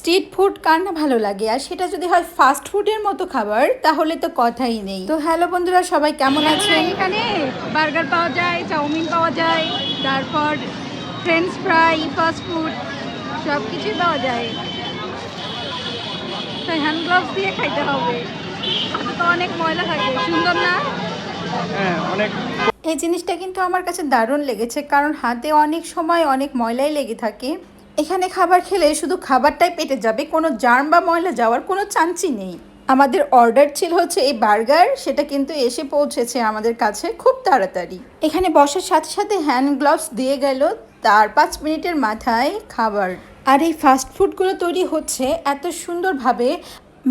Street food কার না ভালো লাগে? আর সেটা যদি হয় ফাস্ট ফুডের মতো খাবার তাহলে তো কথাই নেই। তো হ্যালো বন্ধুরা সবাই কেমন আছেন? এখানে বার্গার পাওয়া যায় চাউমিন পাওয়া যায় তারপর ফ্রেঞ্চ ফ্রাই ফাস্ট ফুড সব কিছুই পাওয়া যায়। তো হ্যান্ড গ্লাভস দিয়ে খাইতে হবে। তো অনেক ময়লা থাকে সুন্দর না? হ্যাঁ অনেক এই জিনিসটা কিন্তু আমার কাছে দারুণ লেগেছে কারণ হাতে অনেক সময় অনেক ময়লাই লেগে থাকে। এখানে খাবার খেলে শুধু খাবারটাই পেটে যাবে কোনো জার্ম বা ময়লা যাওয়ার কোনো চান্সই নেই। আমাদের অর্ডার ছিল হচ্ছে এই বার্গার সেটা কিন্তু এসে পৌঁছেছে আমাদের কাছে খুব তাড়াতাড়ি। এখানে বসার সাথে সাথে হ্যান্ড গ্লাভস দিয়ে গেল তার পাঁচ মিনিটের মাথায় খাবার। আর এই ফাস্ট ফুডগুলো তৈরি হচ্ছে এত সুন্দরভাবে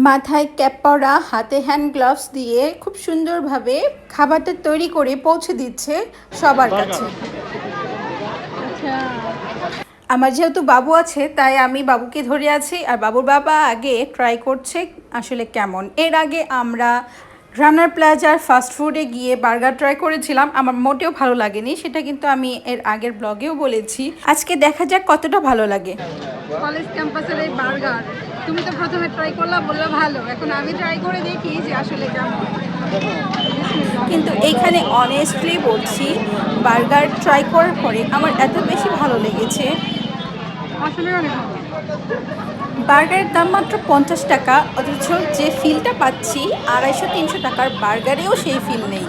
মাথায় ক্যাপ পরা হাতে হ্যান্ড গ্লাভস দিয়ে খুব সুন্দরভাবে খাবারটা তৈরি করে পৌঁছে দিচ্ছে সবার কাছে। আচ্ছা। আমার যেহেতু বাবু আছে তাই আমি বাবুকে ধরে আছি আর বাবুর বাবা আগে ট্রাই করছে আসলে কেমন। এর আগে আমরা রানার প্লাজার ফাস্ট ফুডে গিয়ে বার্গার ট্রাই করেছিলাম আমার মোটেও ভালো লাগেনি সেটা কিন্তু আমি এর আগের ব্লগেও বলেছি। আজকে দেখা যাক কতটা ভালো লাগে। কলেজ ক্যাম্পাসের এই বার্গার তুমি তো প্রথমে ট্রাই করলা বললে ভালো। এখন আমি ট্রাই করে দেখি যে আসলে কেমন। কিন্তু এইখানে অনেস্টলি বলছি বার্গার ট্রাই করার পরে আমার এত বেশি ভালো লেগেছে। বার্গারের দাম মাত্র পঞ্চাশ টাকা অথচ যে ফিলটা পাচ্ছি আড়াইশো তিনশো টাকার বার্গারেও সেই ফিল নেই।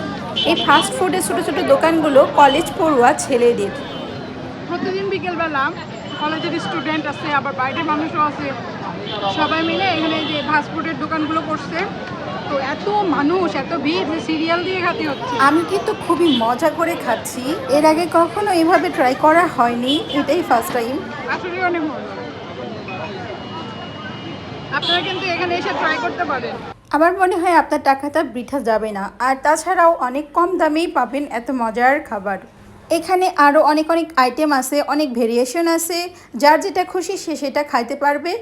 এই ফাস্ট ফুডের ছোটো ছোটো দোকানগুলো কলেজ পড়ুয়া ছেলেদের। প্রতিদিন বিকেলবেলা কলেজের স্টুডেন্ট আছে আবার বাইরের মানুষও আছে। সবাই মিলে এখানে যে ফাস্টফুডের দোকানগুলো করছে। তো এত মানুষ এত ভিড় যে সিরিয়াল দিয়ে খাতে হচ্ছে। আমি কিন্তু খুবই মজা করে খাচ্ছি। এর আগে কখনো এইভাবে ট্রাই করা হয়নি এটাই ফার্স্ট টাইম আসলে অনেক মজা। আপনারা কিন্তু এখানে এসে ট্রাই করতে পারেন। আমার মনে হয় আপনার টাকাটা বৃথা যাবে না। আর তাছাড়াও অনেক কম দামেই পাবেন এত মজার খাবার। এখানে আরও অনেক অনেক আইটেম আছে, অনেক ভেরিয়েশন আছে। যার যেটা খুশি সে সেটা খাইতে পারবে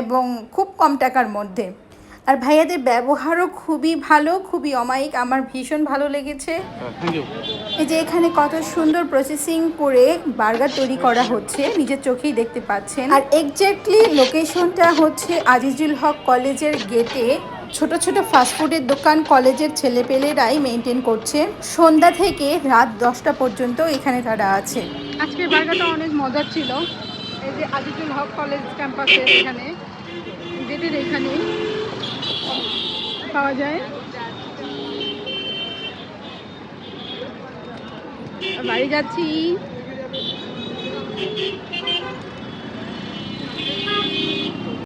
এবং খুব কম টাকার মধ্যে। আর ভাইয়াদের ব্যবহারও খুবই ভালো খুবই অমায়িক। আমার ভীষণ ভালো লেগেছে। এই যে এখানে কত সুন্দর প্রসেসিং করে বার্গার তৈরি করা হচ্ছে নিজের চোখেই দেখতে পাচ্ছেন। আর এক্স্যাক্টলি লোকেশনটা হচ্ছে আজিজুল হক কলেজের গেটে ছোট ছোট ফাস্টফুডের দোকান কলেজের ছেলেপেলেরাই মেনটেন করছে। সন্ধ্যা থেকে রাত দশটা পর্যন্ত এখানে তারা আছে। আজকের বার্গারটা অনেক মজার ছিল। এই যে আজিজুল হক কলেজ ক্যাম্পাসে এখানে গেটের এখানে। পাওয়া যায়। বাড়ি যাচ্ছি।